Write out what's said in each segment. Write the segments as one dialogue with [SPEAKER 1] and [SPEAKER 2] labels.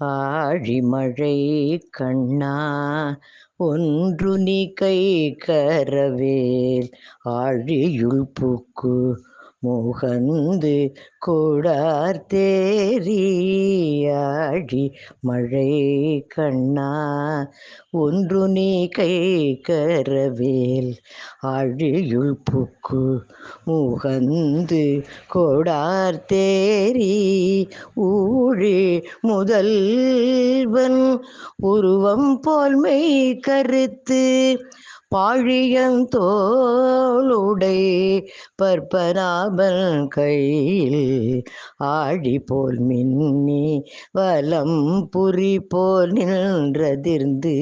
[SPEAKER 1] ஆழிமழை கண்ணா ஒன்று நீ கை கரவேல் ஆழியுள் பூக்கு முகந்து கூடார் மழை கண்ணா ஒன்று நீ கை கரவேல் ஆழியுள் புக்கு முகந்து கோடார்த்தேரி ஊழி முதல்வன் உருவம் போல்மை கருத்து பாழியந்தோளுடை பற்பநாபன் கையில் ஆழி போல் மின்னி வலம் புரி போல் நின்றதிர்ந்து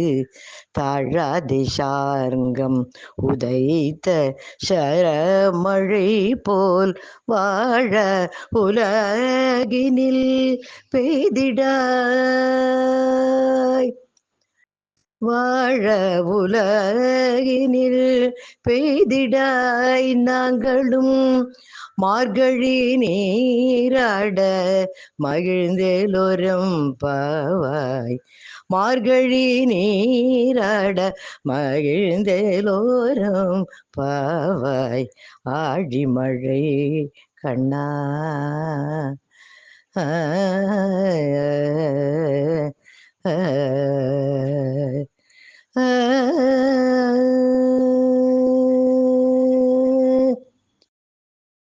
[SPEAKER 1] தாழாதி சார்ங்கம் உதைத்த சரமழை போல் வாழ உலகினில் பெய்திட வாழ உலகினில் பெய்திடாய் நாங்களும். மார்கழி நீராட மகிழ்ந்தேலோரம் பாவாய். மார்கழி நீராட மகிழ்ந்தேலோரம் பாவாய். ஆழி மழை கண்ணா. ஆ Uh,